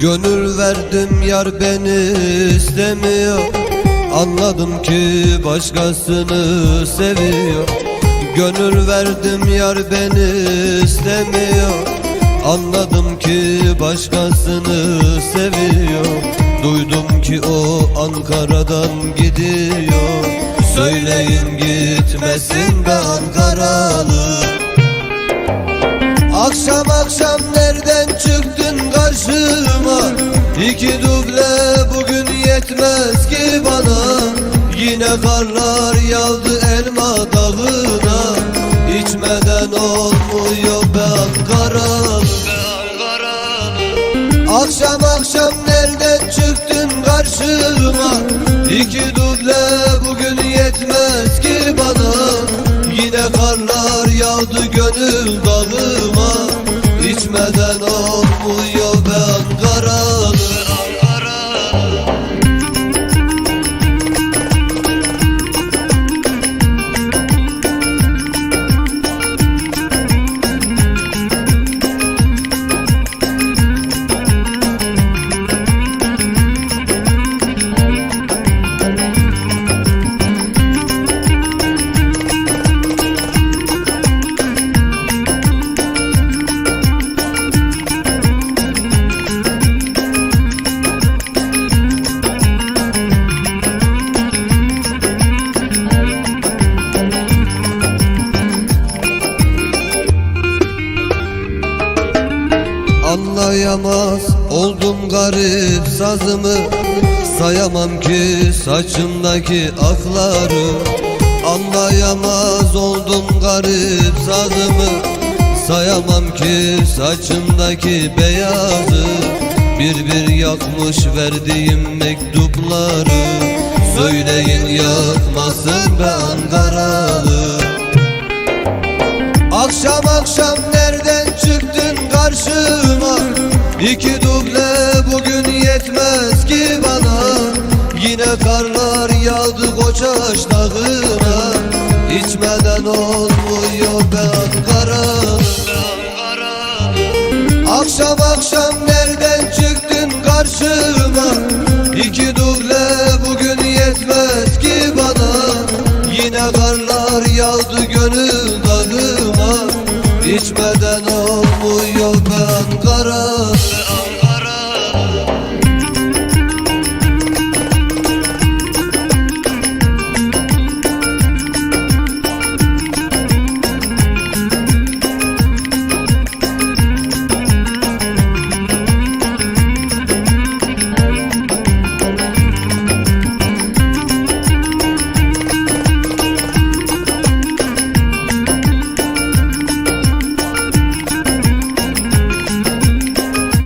Gönül verdim yar beni istemiyor. Anladım ki başkasını seviyor. Gönül verdim yar beni istemiyor. Anladım ki başkasını seviyor. Duydum ki o Ankara'dan gidiyor. Söyleyin gitmesin be Ankaralı. Akşam akşam nereden İki duble bugün yetmez ki bana. Yine karlar yağdı elma dağına. İçmeden olmuyor be Ankaralı Akşam akşam nereden çıktın karşıma? İki duble bugün yetmez ki bana. Yine karlar yağdı gönül dağıma. İçmeden olmuyor Anlayamaz oldum garip sazımı. Sayamam ki saçımdaki akları. Anlayamaz oldum garip sazımı. Sayamam ki saçımdaki beyazı. Bir bir yakmış verdiğim mektupları. Söyleyin yakmasın be Ankaralı. Akşam akşam nereden bugün yetmez ki bana. Yine karlar yağdı Koçaş dağına. İçmeden olmuyor be Ankara. Akşam akşam nereden çıktın karşıma? İki duble bugün yetmez ki bana. Yine karlar yağdı gönül dağıma İçmeden